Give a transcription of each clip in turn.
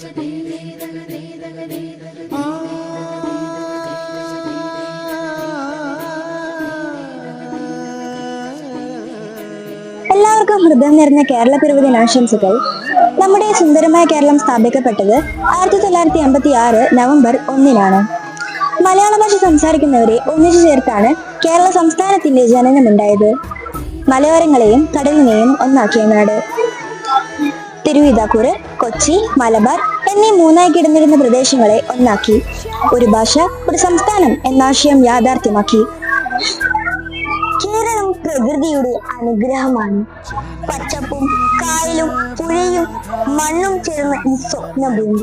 എല്ലാവർക്കും ഹൃദയം നിറഞ്ഞ കേരള പിറവി ദിനാശംസകൾ നമ്മുടെ സുന്ദരമായ കേരളം സ്ഥാപിക്കപ്പെട്ടത് ആയിരത്തി തൊള്ളായിരത്തി അമ്പത്തി ആറ് നവംബർ ഒന്നിനാണ്. മലയാള ഭാഷ സംസാരിക്കുന്നവരെ ഒന്നിച്ചു ചേർത്താണ് കേരള സംസ്ഥാനത്തിന്റെ ജനനമുണ്ടായത്. മലയോരങ്ങളെയും കടലിനെയും ഒന്നാക്കിയ നാട്. തിരുവിതാംകൂർ കൊച്ചി മലബാർ എന്നീ മൂന്നായി കിടന്നിരുന്ന പ്രദേശങ്ങളെ ഒന്നാക്കി. ഒരു ഭാഷ ഒരു സംസ്ഥാനം എന്ന ആശയം യാഥാർത്ഥ്യമാക്കി. കേരളം പ്രകൃതിയുടെ അനുഗ്രഹമാണ്. പച്ചപ്പും കായലും പുഴയും മണ്ണും ചേർന്ന ഈ സ്വപ്നഭൂമി.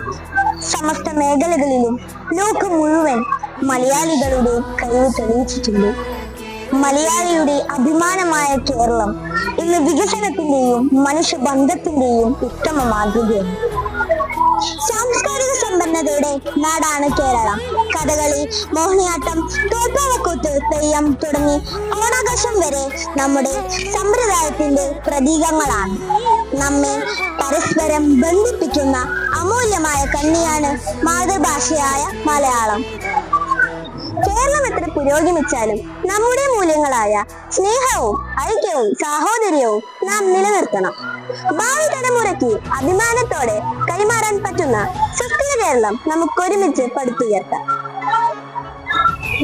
സമസ്ത മേഖലകളിലും ലോകം മുഴുവൻ മലയാളികളുടെ കഴിവ് തെളിയിച്ചിട്ടുണ്ട്. മലയാളിയുടെ അഭിമാനമായ കേരളം ഇന്ന് വികസനത്തിന്റെയും മനുഷ്യബന്ധത്തിന്റെയും ഉത്തമ മാതൃകയാണ്. സാംസ്കാരിക സമ്പന്നതയുടെ നാടാണ് കേരളം. കഥകളി മോഹിനിയാട്ടം തോൽപ്പാവക്കൂത്ത് തെയ്യം തുടങ്ങി ഓണാഘോഷം വരെ നമ്മുടെ സമ്പ്രദായത്തിന്റെ പ്രതീകങ്ങളാണ്. നമ്മെ പരസ്പരം ബന്ധിപ്പിക്കുന്ന അമൂല്യമായ കണ്ണിയാണ് മാതൃഭാഷയായ മലയാളം. എത്ര പുരോഗമിച്ചാലും നമ്മുടെ മൂല്യങ്ങളായ സ്നേഹവും ഐക്യവും സാഹോദര്യവും നാം നിലനിർത്തണം. ഭാവി തലമുറയ്ക്ക് അഭിമാനത്തോടെ കൈമാറാൻ പറ്റുന്ന സുസ്ഥിര കേരളം നമുക്ക് ഒരുമിച്ച് പടുത്തുയർത്താം.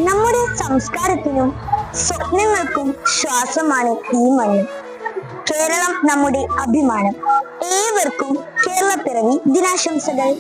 നമ്മുടെ സംസ്കാരത്തിനും സ്വപ്നങ്ങൾക്കും ശ്വാസമാണ് ഈ മണ്ണ്. കേരളം നമ്മുടെ അഭിമാനം. ഏവർക്കും കേരളപ്പിറവി ദിനാശംസകൾ.